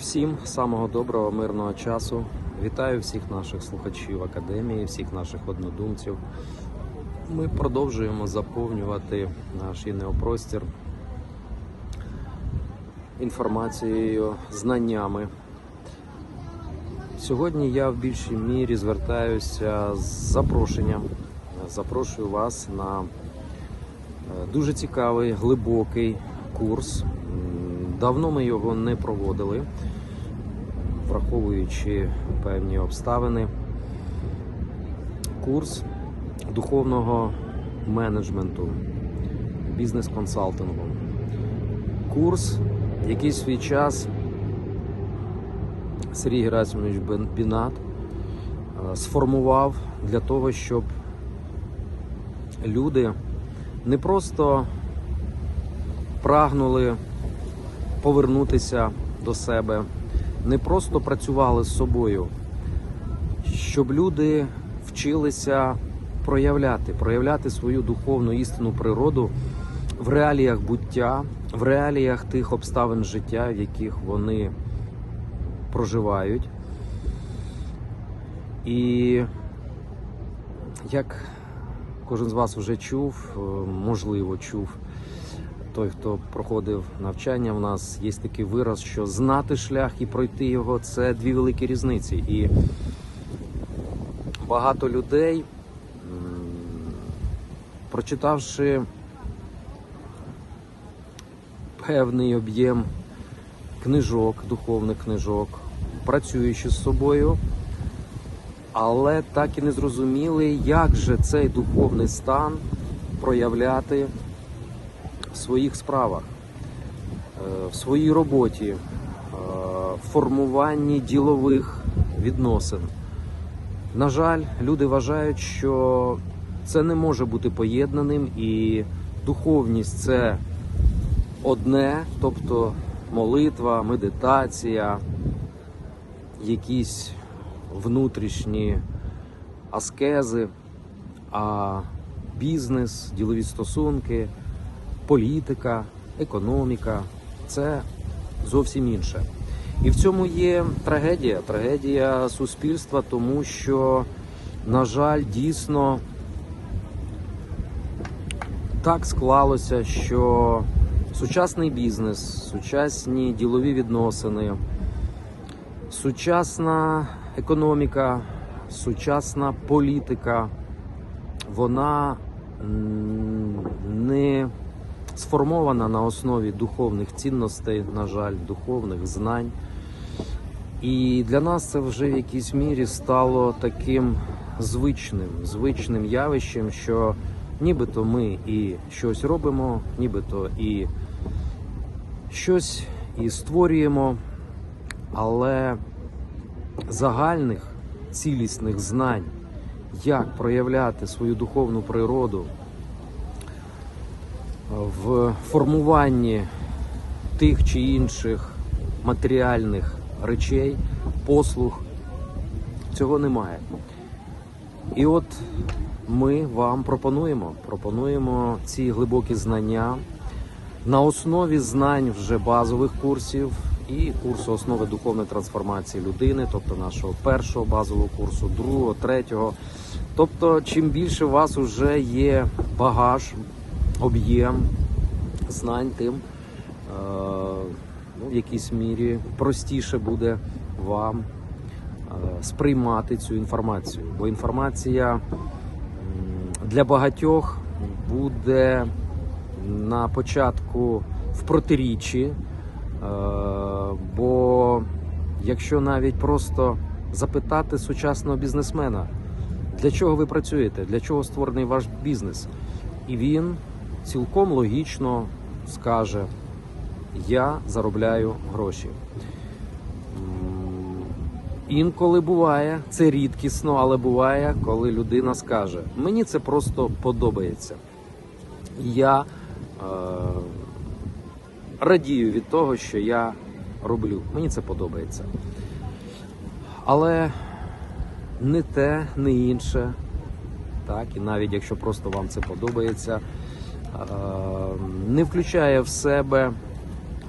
Всім самого доброго мирного часу. Вітаю всіх наших слухачів академії, всіх наших однодумців. Ми продовжуємо заповнювати наш інеопростір інформацією, знаннями. Сьогодні я в більшій мірі звертаюся з запрошенням. Запрошую вас на е, дуже цікавий, глибокий курс. Давно ми його не проводили, враховуючи певні обставини. Курс духовного менеджменту, бізнес-консалтингу. Курс, який свій час Сергій Герасимович Бінат е, сформував для того, щоб люди не просто прагнули повернутися до себе, не просто працювали з собою, щоб люди вчилися проявляти, проявляти свою духовну істинну природу в реаліях буття, в реаліях тих обставин життя, в яких вони проживають. І як кожен з вас вже чув, е, можливо, чув, той, хто проходив навчання, в нас є такий вираз, що знати шлях і пройти його це дві великі різниці. І багато людей, прочитавши певний об'єм книжок, духовних книжок, працюючи з собою, але так і не зрозуміли, як же цей духовний стан проявляти в своїх справах, е, в своїй роботі, е, в формуванні ділових відносин. На жаль, люди вважають, що це не може бути поєднаним, і духовність це одне, тобто молитва, медитація, якісь внутрішні аскези, а бізнес, ділові стосунки, політика, економіка це зовсім інше. І в цьому є трагедія, трагедія суспільства, тому що, на жаль, дійсно так склалося, що сучасний бізнес, сучасні ділові відносини, сучасна економіка, сучасна політика, вона не сформована на основі духовних цінностей, на жаль, духовних знань. І для нас це вже в якійсь мірі стало таким звичним, звичним явищем, що нібито ми і щось робимо, нібито і щось і створюємо, але загальних цілісних знань, як проявляти свою духовну природу в формуванні тих чи інших матеріальних речей, послуг, цього немає. І от ми вам пропонуємо, пропонуємо ці глибокі знання на основі знань вже базових курсів і курсу основи духовної трансформації людини, тобто нашого першого базового курсу, другого, третього. Тобто, чим більше у вас вже є багаж, об'єм знань, тим е, ну, в якійсь мірі простіше буде вам е, сприймати цю інформацію. Бо інформація для багатьох буде на початку в протиріччі, е, бо якщо навіть просто запитати сучасного бізнесмена, для чого ви працюєте, для чого створений ваш бізнес, і він цілком логічно скаже: Я заробляю гроші. Інколи буває, це рідкісно, але буває, коли людина скаже: Мені це просто подобається. Я е, радію від того, що я роблю. Мені це подобається. Але не те, не інше. Так, і навіть якщо просто вам це подобається, не включає в себе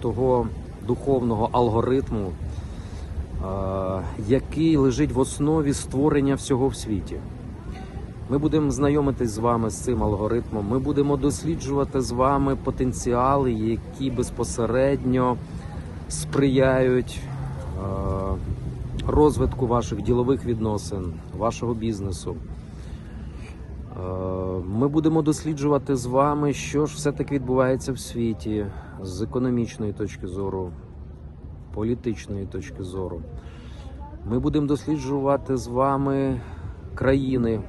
того духовного алгоритму, е, який лежить в основі створення всього в світі. Ми будемо знайомитись з вами з цим алгоритмом. Ми будемо досліджувати з вами потенціали, які безпосередньо сприяють е, розвитку ваших ділових відносин, вашого бізнесу. Е, Ми будемо досліджувати з вами, що ж все-таки відбувається в світі з економічної точки зору, політичної точки зору. Ми будемо досліджувати з вами країни,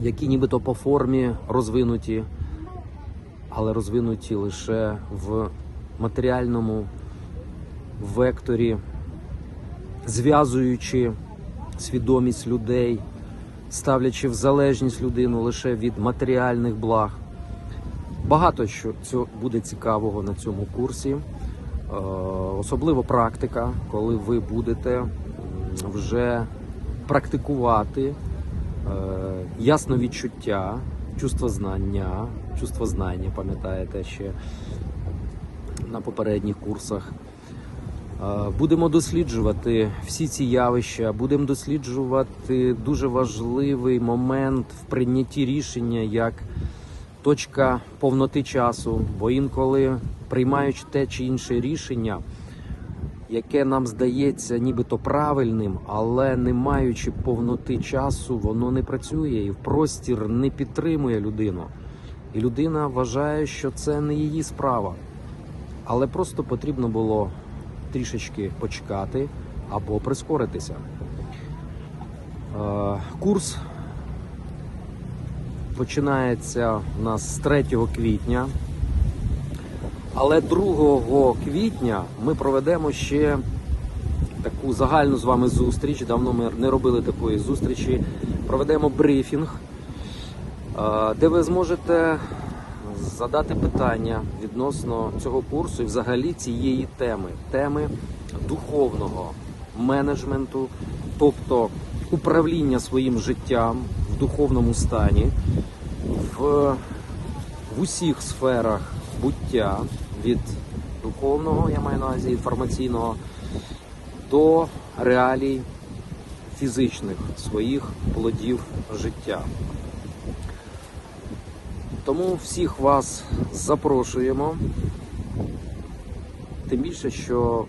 які нібито по формі розвинуті, але розвинуті лише в матеріальному векторі, зв'язуючи свідомість людей, ставлячи в залежність людину лише від матеріальних благ. Багато що буде цікавого на цьому курсі, Е, особливо практика, коли ви будете вже практикувати е, ясновідчуття, чувствознання, чувствознання, пам'ятаєте ще на попередніх курсах. Е, Будемо досліджувати всі ці явища, будемо досліджувати дуже важливий момент в прийнятті рішення як точка повноти часу, бо інколи приймаючи те чи інше рішення, яке нам здається нібито правильним, але не маючи повноти часу, воно не працює і в простір не підтримує людину. І людина вважає, що це не її справа. Але просто потрібно було трішечки почекати або прискоритися. Е, Курс починається у нас з 3 квітня. Але 2 квітня ми проведемо ще таку загальну з вами зустріч. Давно ми не робили такої зустрічі. Проведемо брифінг, е, де ви зможете задати питання відносно цього курсу і взагалі цієї теми, теми духовного менеджменту, тобто управління своїм життям в духовному стані, в, в усіх сферах буття від духовного, я маю на увазі інформаційного, до реалій фізичних своїх плодів життя. Тому всіх вас запрошуємо. Тим більше, що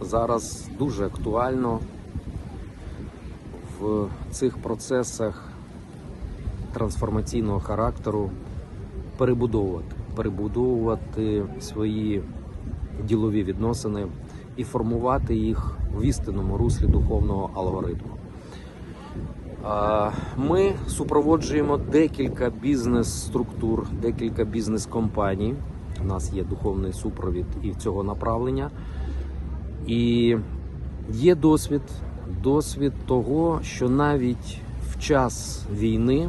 зараз дуже актуально в цих процесах трансформаційного характеру перебудовувати, перебудовувати свої ділові відносини і формувати їх в істинному руслі духовного алгоритму. Ми супроводжуємо декілька бізнес-структур, декілька бізнес-компаній. У нас є духовний супровід і цього направлення. І є досвід, досвід того, що навіть в час війни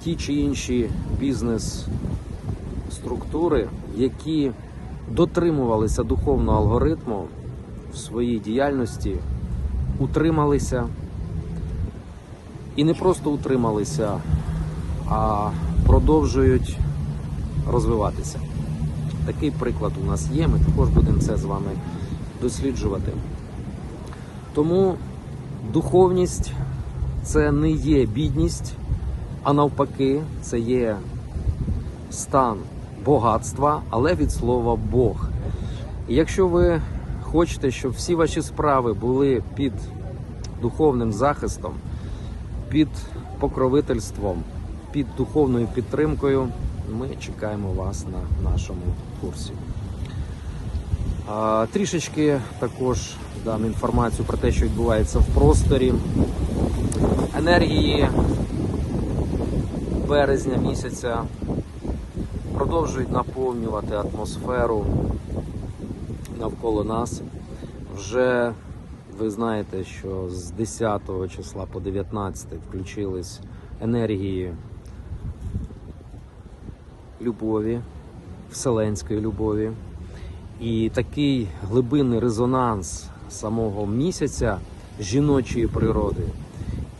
ті чи інші бізнес-структури, які дотримувалися духовного алгоритму в своїй діяльності, утрималися і не просто утрималися, а продовжують розвиватися. Такий приклад у нас є, ми також будемо це з вами досліджувати. Тому духовність це не є бідність, а навпаки, це є стан багатства, але від слова Бог. І якщо ви хочете, щоб всі ваші справи були під духовним захистом, під покровительством, під духовною підтримкою, ми чекаємо вас на нашому курсі. А, Трішечки також дам інформацію про те, що відбувається в просторі. Енергії березня місяця продовжують наповнювати атмосферу навколо нас. Вже ви знаєте, що з 10 числа по 19 включились енергії любові, вселенської любові. І такий глибинний резонанс самого місяця жіночої природи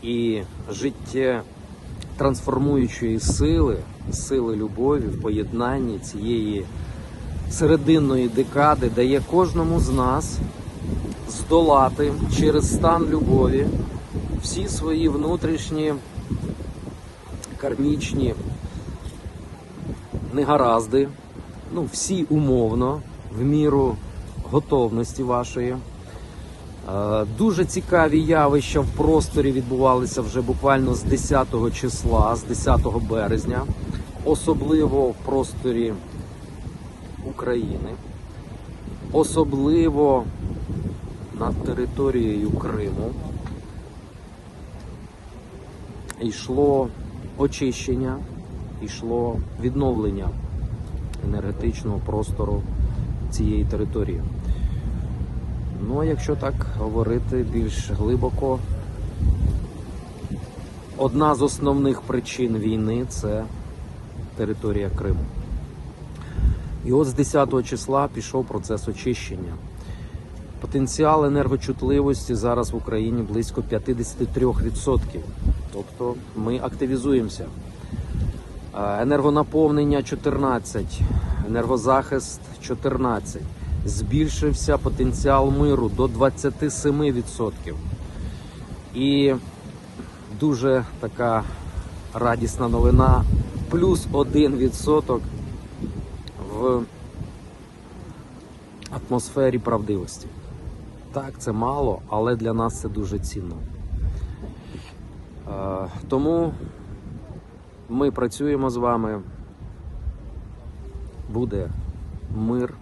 і життя трансформуючої сили, сили любові в поєднанні цієї серединної декади дає кожному з нас здолати через стан любові всі свої внутрішні кармічні негаразди, ну, всі умовно, в міру готовності вашої. Е, Дуже цікаві явища в просторі відбувалися вже буквально з 10 числа, з 10 березня, особливо в просторі України, особливо над територією Криму. Йшло очищення, йшло відновлення енергетичного простору цієї території. Ну, а якщо так говорити більш глибоко, одна з основних причин війни це територія Криму. І от з 10 числа пішов процес очищення. Потенціал енергочутливості зараз в Україні близько 53%. Тобто ми активізуємося. Енергонаповнення 14, енергозахист 14. Збільшився потенціал миру до 27%. І дуже така радісна новина. Плюс 1% атмосфері правдивості. Так, це мало, але для нас це дуже цінно. Е, Тому ми працюємо з вами. Буде мир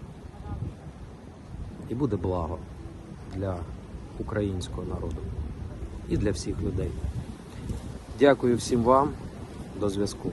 і буде благо для українського народу і для всіх людей. Дякую всім вам. До зв'язку.